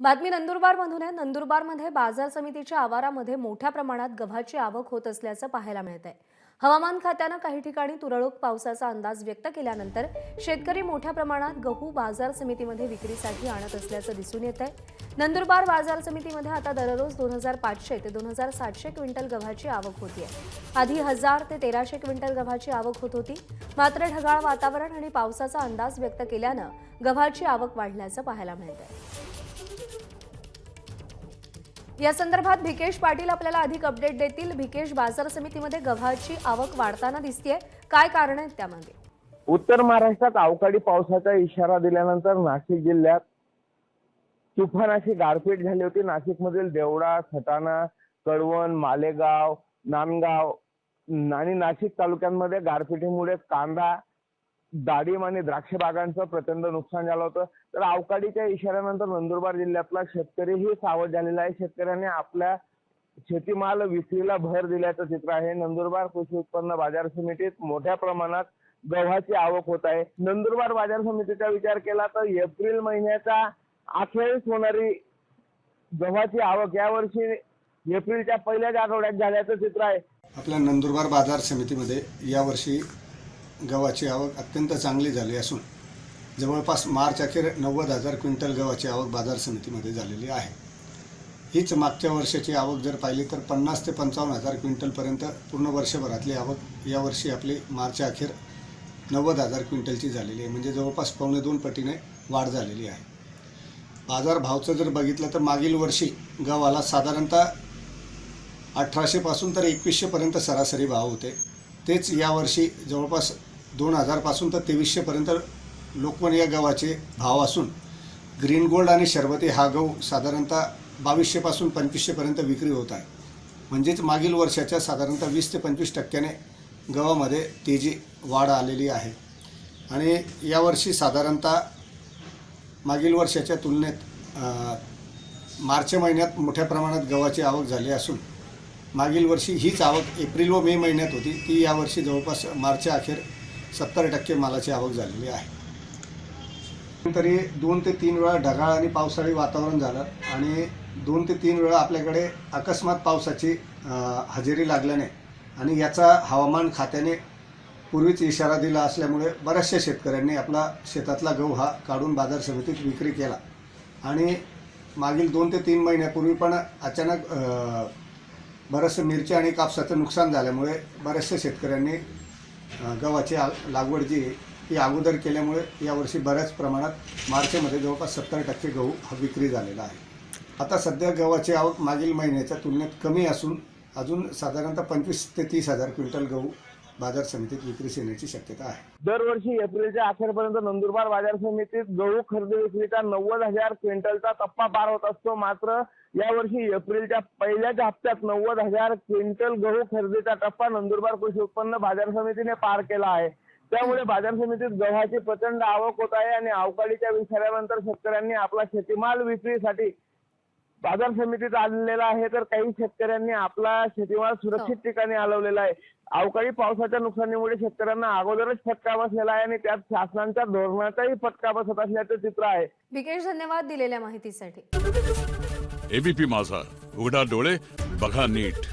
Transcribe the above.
बातमी नंदुरबारमधून आहे. नंदुरबारमध्ये बाजार समितीच्या आवारामध्ये मोठ्या प्रमाणात गव्हाची आवक होत असल्याचं पाहायला मिळत आहे हवामान खात्यानं काही ठिकाणी तुरळक पावसाचा अंदाज व्यक्त केल्यानंतर शेतकरी मोठ्या प्रमाणात गहू बाजार समितीमध्ये विक्रीसाठी आणत असल्याचं दिसून येत आहे नंदुरबार बाजार समितीमध्ये आता दररोज दोन हजार पाचशे ते दोन हजार सातशे क्विंटल गव्हाची आवक होतीये. आधी हजार ते तेराशे क्विंटल गव्हाची आवक होत होती. मात्र ढगाळ वातावरण आणि पावसाचा अंदाज व्यक्त केल्यानं गव्हाची आवक वाढल्याचं पाहायला मिळत आहे या संदर्भात भिकेश पाटील आपल्याला अधिक अपडेट देतील. भिकेश बाजार समितीमध्ये गव्हाची आवक वाढताना दिसतीये. काय कारण आहेत त्यामागे? उत्तर महाराष्ट्रात अवकाळी पावसाचा इशारा दिल्यानंतर नाशिक जिल्ह्यात तुफान अशी गारपीट झाली होती. नाशिकमधील देवडा सटाणा कळवण मालेगाव नांदगाव आणि नाशिक तालुक्यांमध्ये गारपिटीमुळे कांदा दाडीम आणि द्राक्ष बागांचं प्रचंड नुकसान झालं होतं. तर अवकाळीच्या इशाऱ्यानंतर नंदुरबार जिल्ह्यातला शेतकरीही सावध झालेला आहे. शेतकऱ्यांनी आपल्या शेतीमाल विक्रीला भर दिल्याचं चित्र आहे. नंदुरबार कृषी उत्पन्न बाजार समितीत मोठ्या प्रमाणात गव्हाची आवक होत आहे. नंदुरबार बाजार समितीचा विचार केला तर एप्रिल महिन्याचा अखेरीस होणारी गव्हाची आवक यावर्षी एप्रिलच्या पहिल्याच आठवड्यात झाल्याचं चित्र आहे. आपल्या नंदुरबार बाजार समितीमध्ये यावर्षी गव्हाची आवक अत्यंत चांगली झाली असून जवळपास मार्च अखेर नव्वद हजार क्विंटल गव्हाची आवक बाजार समितीमध्ये झालेली आहे. हीच मागच्या वर्षाची आवक जर पाहिली तर पन्नास ते पंचावन्न हजार क्विंटलपर्यंत पूर्ण वर्षभरातली आवक यावर्षी आपली मार्च अखेर नव्वद हजार क्विंटलची झालेली आहे. म्हणजे जवळपास पावणे दोन पटीने वाढ झालेली आहे. बाजार भावचं जर बघितलं तर मागील वर्षी गव्हाला साधारणतः अठराशेपासून तर एकवीसशेपर्यंत सरासरी भाव होते. तेच यावर्षी जवळपास दोन हजारपासून तर तेवीसशेपर्यंत लोकवन या गव्हाचे भाव असून ग्रीन गोल्ड आणि शरबती हा गहू साधारणतः बावीसशेपासून पंचवीसशेपर्यंत विक्री होत आहे. म्हणजेच मागील वर्षाच्या साधारणतः वीस ते पंचवीस टक्क्याने गव्हामध्ये तेजी वाढ आलेली आहे. आणि यावर्षी साधारणतः मागील वर्षाच्या तुलनेत मार्च महिन्यात मोठ्या प्रमाणात गव्हाची आवक झाली असून मागील वर्षी हीच आवक एप्रिल व मे महिन्यात होती. ती यावर्षी जवळपास मार्च अखेर सत्तर टक्के मालाची आवक झालेली आहे. तरी दोन ते तीन वेळा ढगाळ आणि पावसाळी वातावरण झालं आणि दोन ते तीन वेळा आपल्याकडे अकस्मात पावसाची हजेरी लागल्याने आणि याचा हवामान खात्याने पूर्वीच इशारा दिला असल्यामुळे बऱ्याचशा शेतकऱ्यांनी आपला शेतातला गहू हा काढून बाजार समितीत विक्री केला. आणि मागील दोन ते तीन महिन्यापूर्वी पण अचानक अ, बरंचसं मिरची आणि कापसाचं नुकसान झाल्यामुळे बऱ्याचशा शेतकऱ्यांनी गव्हाची लागवड जी आहे ही अगोदर केल्यामुळे यावर्षी बऱ्याच प्रमाणात मार्चमध्ये जवळपास सत्तर टक्के गहू हा विक्री झालेला आहे. आता सध्या गव्हाची आवक मागील महिन्याच्या तुलनेत कमी असून अजून साधारणतः पंचवीस ते तीस हजार क्विंटल गहू बाजार समितीत विक्रीस येण्याची शक्यता आहे. दरवर्षी एप्रिलच्या अखेरपर्यंत नंदुरबार बाजार समितीत गहू खरेदी विक्रीचा नव्वद हजार क्विंटलचा टप्पा पार होत असतो. मात्र यावर्षी एप्रिलच्या पहिल्याच हप्त्यात नव्वद हजार क्विंटल गहू खरेदीचा टप्पा नंदुरबार कृषी उत्पन्न बाजार समितीने पार केला आहे. त्यामुळे बाजार समितीत गव्हाची प्रचंड आवक होत आहे आणि अवकाळीच्या विचारानंतर शेतकऱ्यांनी आपला शेतीमाल विक्रीसाठी बाजार समितीत आणलेला आहे तर काही शेतकऱ्यांनी आपला शेतीमाल सुरक्षित ठिकाणी हलवलेला आहे. अवकाळी पावसाच्या नुकसानीमुळे शेतकऱ्यांना अगोदरच फटका बसलेला आहे आणि त्यात शासनाच्या धोरणाचाही फटका बसत असल्याचं चित्र आहे. भिकेश धन्यवाद दिलेल्या माहितीसाठी. एबीपी माझा उघडा डोळे बघा नीट.